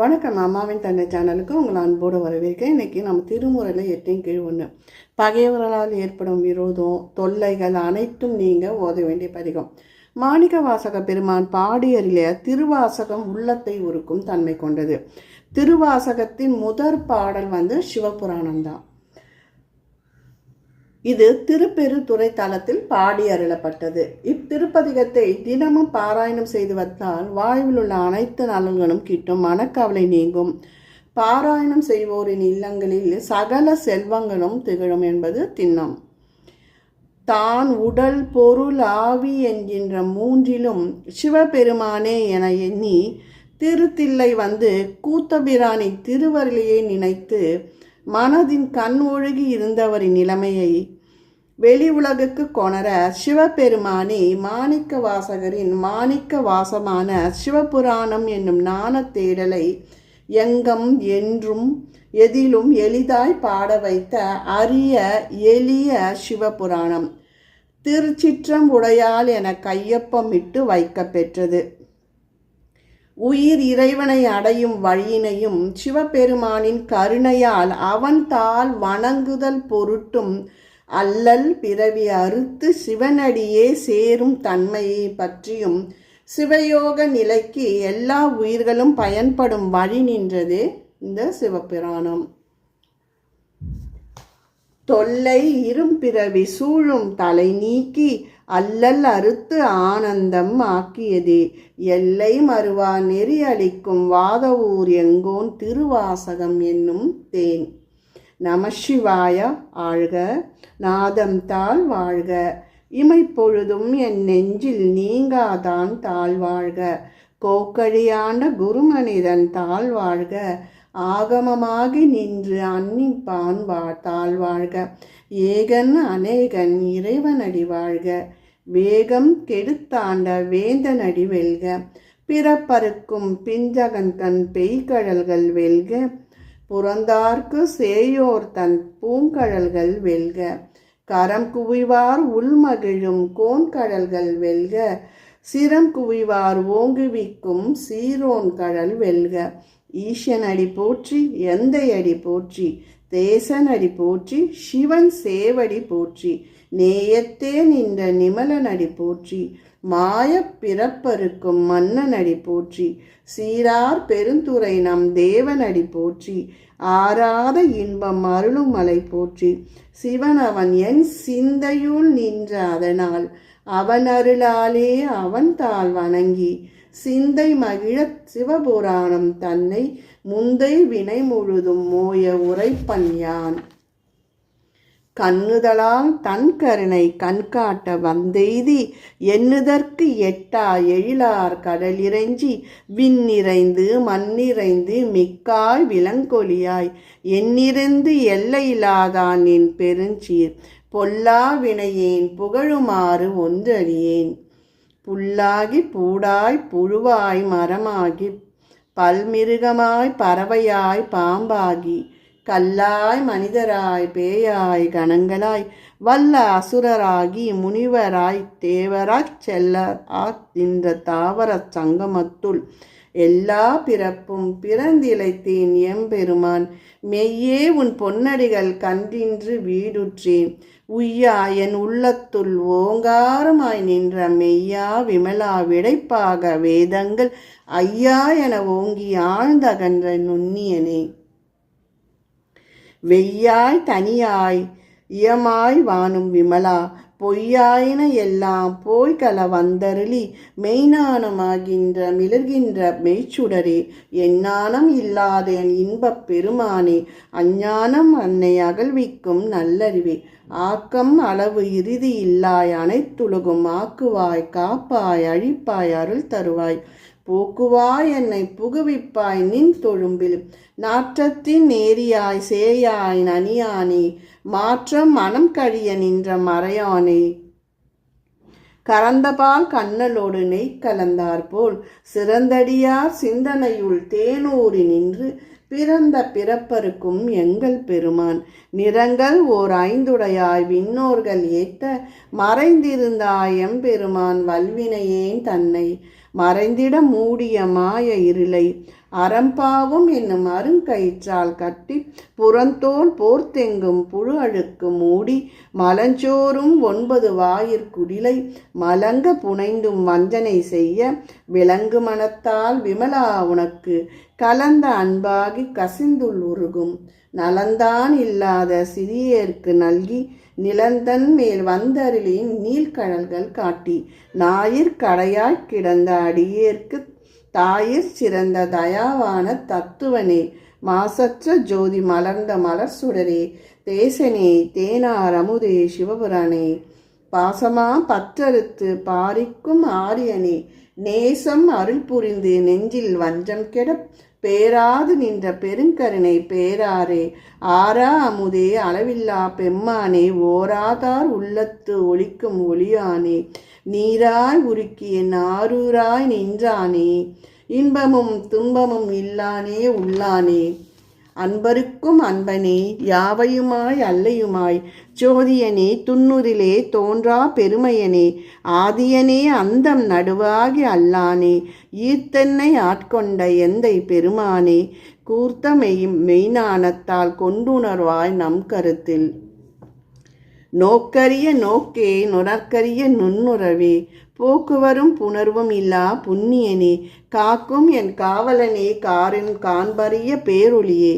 வணக்கம் அம்மாவின் தந்தை சேனலுக்கு உங்களை அன்போடு வரவேற்கிறேன். இன்றைக்கி நம்ம திருமுறையில் எட்டையும் கீழ் ஒன்று பகைவர்களால் ஏற்படும் விரோதம் தொல்லைகள் அனைத்தும் நீங்கள் ஓத வேண்டிய பதிகம். மாணிக்க வாசக பெருமான் பாடியறிய திருவாசகம் உள்ளத்தை உருக்கும் தன்மை கொண்டது. திருவாசகத்தின் முதற் பாடல் வந்து சிவபுராணம் தான் இது திருப்பெருத்துறை தலத்தில் பாடி அருளப்பட்டது. இத்திருப்பதிகத்தை தினமும் பாராயணம் செய்து வந்தால் வாழ்வில் உள்ள அனைத்து நலன்களும் கிட்டும் மனக்கவலை நீங்கும். பாராயணம் செய்வோரின் இல்லங்களில் சகல செல்வங்களும் திகழும் என்பது திண்ணம். தான் உடல் பொருள் ஆவி என்கின்ற மூன்றிலும் சிவபெருமானே என எண்ணி திருத்தில்லை வந்து கூத்தபிரானி திருவருளையை நினைத்து மனதின் கண் ஒழுகி இருந்தவரின் நிலைமையை வெளி உலகுக்கு கொணர சிவபெருமானே மாணிக்க வாசகரின் மாணிக்க வாசமான சிவபுராணம் என்னும் நாண தேடலை எங்கம் என்றும் எதிலும் எளிதாய் பாட வைத்த அரிய எளிய சிவபுராணம். திருச்சிற்றம் உடையால் என கையொப்பமிட்டு வைக்க பெற்றது. உயிர் இறைவனை அடையும் வழியினையும் சிவபெருமானின் கருணையால் அவன் தாள் வணங்குதல் பொருட்டும் அல்லல் பிறவி அறுத்து சிவனடியே சேரும் தன்மையை பற்றியும் சிவயோக நிலைக்கு எல்லா உயிர்களும் பயன்படும் வழி நின்றது இந்த சிவபிராணம். தொல்லை இரும்பிறவி சூழும் தலை நீக்கி அல்லல் அறுத்து ஆனந்தம் ஆக்கியதே. எல்லை மறுவா நெறி அளிக்கும் வாதவூர் எங்கோன் திருவாசகம் என்னும் தேன். நமசிவாய ஆழ்க. நாதம் தாழ் வாழ்க. இமைப்பொழுதும் என் நெஞ்சில் நீங்காதான் தாழ்வாழ்க கோக்கழியாண்ட குருமனிதன் தாழ்வாழ்க ஆகமமாகி நின்று அன்னிப்பான் வா தாழ்வாழ்க ஏகன் அநேகன் இறைவனடி வாழ்க. வேகம் கெடுத்தாண்ட வேந்தனடி வெல்க. பிறப்பருக்கும் பிஞ்சகன் தன் பெய்கழல்கள் வெல்க. புறந்தார்க்கு சேயோர் தன் பூங்கழல்கள் வெல்க. கரம் குவிவார் உள்மகிழும் கோன்கழல்கள் வெல்க. சிரம் குவிவார் ஓங்குவிக்கும் சீரோன் கழல் வெல்க. ஈசன் அடி போற்றி எந்தை அடி போற்றி தேசன் அடி போற்றி சிவன் சேவடி போற்றி நேயத்தே நின்ற நிமலன் அடி போற்றி. மாய பிறப்பருக்கும் மன்னனடி போற்றி. சீரார் பெருந்துறை நம் தேவனடி போற்றி. ஆறாத இன்பம் அருளும் மலை போற்றி. சிவன் அவன் என் சிந்தையுள் நின்ற அதனால் அவன் அருளாலே அவன் தாள் வணங்கி. சிந்தை மகிழ சிவபுராணம் தன்னை முந்தை வினை முழுதும் மோய உரைப்பன் யான். கண்ணுதலால் தன் கருணை கண்காட்ட வந்தெய்தி எண்ணுதற்கு எட்டா எழிலார் கடலிறைஞ்சி விண்ணிறைந்து மண்ணிறைந்து மிக்காய் விலங்கொலியாய் எண்ணிறந்து எல்லையில்லாதான் என் பெருஞ்சீர் பொல்லா வினையேன் புகழுமாறு ஒன்றறியேன். புல்லாகி பூடாய் புழுவாய் மரமாகி பல்மிருகமாய் பறவையாய் பாம்பாகி கல்லாய் மனிதராய் பேயாய் கணங்களாய் வல்ல அசுரராகி முனிவராய் தேவராய் செல்ல இந்த தாவர சங்கமத்துள். எல்லா பிறப்பும் பிறந்திழைத்தேன் எம்பெருமான். மெய்யே உன் பொன்னடிகள் கன்றின்று வீடுற்றேன். உய்யா என் உள்ளத்துள் ஓங்காரமாய் நின்ற மெய்யா விமலா விடைப்பாக வேதங்கள் ஐயா என ஓங்கி ஆழ்ந்தகன்ற நுண்ணியனே. வெய்யாய் தனியாய் இயமாய் வானும் விமலா பொய்யாயின எல்லாம் போய்கல வந்தருளி மெய்ஞானமாகின்ற மிளர்கின்ற மெய்ச்சுடரே எஞ்ஞானம் இல்லாதேன் இன்பப் பெருமானே அஞ்ஞானம் அன்னை அகழ்விக்கும் நல்லறிவே ஆக்கம் அளவு இறுதி இல்லாய் அனைத்துலகும் ஆக்குவாய் காப்பாய் அழிப்பாய் அருள் தருவாய். போக்குவாய் என்னை புகுவிப்பாய் நின் தொழும்பில். நாற்றத்தின் நேரியாய் சேயாய் நனியானே மாற்றம் மனம் கழிய நின்ற மறையானே. கறந்தபால் கண்ணலோடு நெய் கலந்தாற்போல் சிறந்தடியார் சிந்தனையுள் தேனூறி நின்று பிறந்த பிறப்பருக்கும் எங்கள் பெருமான். நிறங்கள் ஓர் ஐந்துடையாய் விண்ணோர்கள் ஏத்த மறைந்திருந்தாய் எம்பெருமான் வல்வினையேன் தன்னை. மறைந்திட மூடிய மாய இருளை அறம்பாவும் என்னும் அருங்கயிற்றால் கட்டி புறந்தோல் போர்த்தெங்கும் புழு அழுக்கு மூடி மலஞ்சோறும் ஒன்பது வாயிற்குடிலை மலங்க புனைந்தும் வஞ்சனை செய்ய விலங்கு மனத்தால் விமலா உனக்கு கலந்த அன்பாகி கசிந்துள் உருகும். நலந்தான் இல்லாத சிறியேற்கு நல்கி நிலந்தன் மேல் வந்தருளின் நீள்கடல்கள் காட்டி. ஞாயிற் கடையாய்க் கிடந்த அடியேற்கு தாயிற் சிறந்த தயாவான தத்துவனே மாசற்ற ஜோதி மலர்ந்த மலர் சுடரே தேசனே தேனார் அமுதே சிவபுரானே பாசமா பற்றறுத்து பாரிக்கும் ஆரியனே நேசம் அருள் புரிந்து நெஞ்சில் வஞ்சம் கெட பேராது நின்ற பெருங்கருணை பேராரே. ஆரா அமுதே அளவில்லா பெம்மானே ஓராதார் உள்ளத்து ஒளிக்கும் ஒளியானே. நீராய் உருக்கிய நாரூராய் நின்றானே. இன்பமும் துன்பமும் இல்லானே உள்ளானே. அன்பருக்கும் அன்பனே யாவையுமாய் அல்லையுமாய்? ஜோதியனே துன்னுரிலே தோன்றா பெருமையனே ஆதியனே அந்தம் நடுவாகி அல்லானே ஈர்த்தென்னை ஆட்கொண்ட எந்தை பெருமானே கூர்த்த மெய் மெய்ஞானத்தால் கொண்டுணர்வாய் நம் கருத்தில். நோக்கரிய நோக்கே நுணர்க்கரிய நுண்ணுறவே போக்குவரும் புணர்வும் இல்லா புண்ணியனே. காக்கும் என் காவலனே காரின் காண்பறிய பேரொளியே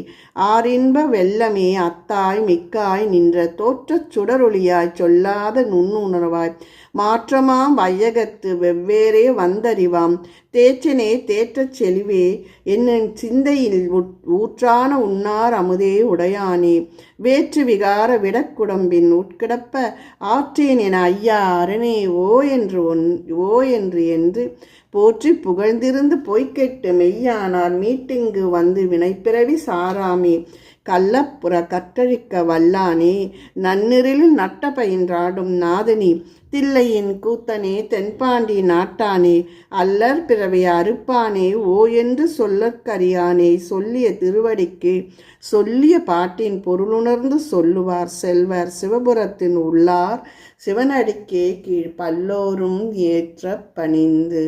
ஆரின்ப வெள்ளமே அத்தாய் மிக்காய் நின்ற தோற்றச் சுடரொளியாய் சொல்லாத நுண்ணுணர்வாய். மாற்றமாம் வையகத்து வெவ்வேறே வந்தறிவாம். தேச்சனே தேற்றச் செழிவே என்னும் சிந்தையில் ஊற்றான உன்னார் அமுதே உடையானே. வேற்று விகார விடக்குடம்பின் உட்கிடப்ப ஆற்றேன் என ஐயா அரணே ஓ என்று ஒன் ஓ என்று என்று போற்றி புகழ்ந்திருந்து பொய்க்கெட்டு மெய்யானார் மீட்டிங்கு வந்து வினைப்பிறவி சாராமே. கள்ளப்புற கற்றழிக்க வல்லானே. நன்னிரில் நட்ட பயின்றாடும் நாதனி. தில்லையின் கூத்தனே தென்பாண்டி நாட்டானே அல்லர் பிறவை அறுப்பானே ஓ என்று சொல்லற்கரியானே சொல்லிய திருவடிக்கு சொல்லிய பாட்டின் பொருளுணர்ந்து சொல்லுவார் செல்வர் சிவபுரத்தின் உள்ளார் சிவனடிக்கே கீழ் பல்லோரும் ஏற்ற பணிந்து.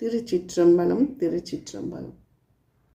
திருச்சிற்றம்பலம் திருச்சிற்றம்பலம்.